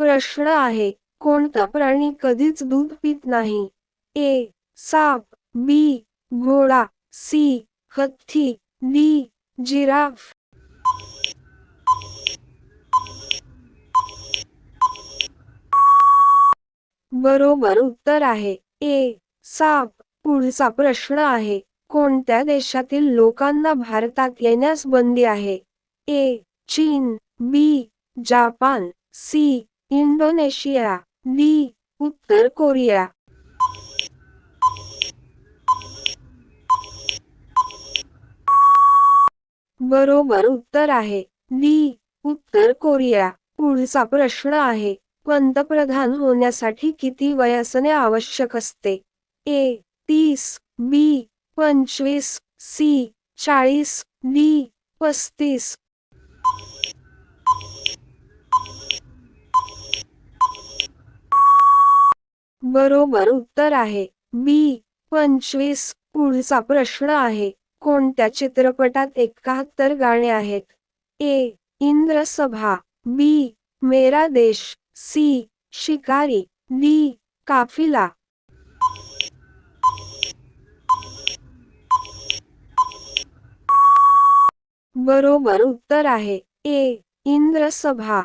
प्रश्न आहे कोणता प्राणी कधीच दूध पित नाही? ए साप बी घोडा सी हत्ती डी जिराफ. बरोबर उत्तर आहे. ए साप. पुढचा प्रश्न आहे कोणत्या देशातील लोकांना भारतात येण्यास बंदी आहे? ए चीन B Japan C Indonesia D उत्तर कोरिया. बरोबर उत्तर आहे. डी उत्तर कोरिया. पुढचा प्रश्न आहे पंतप्रधान होण्यासाठी किती वय असणे आवश्यक असते? ए तीस बी पंचवीस सी चाळीस डी पस्तीस बरोबर उत्तर आहे. बी. पंचवीस पुढचा प्रश्न आहे. कोणत्या चित्रपटात एकाहत्तर गाणे आहेत? ए. इंद्रसभा बी. मेरा देश सी. शिकारी डी. काफिला. बरोबर उत्तर आहे. ए. इंद्रसभा.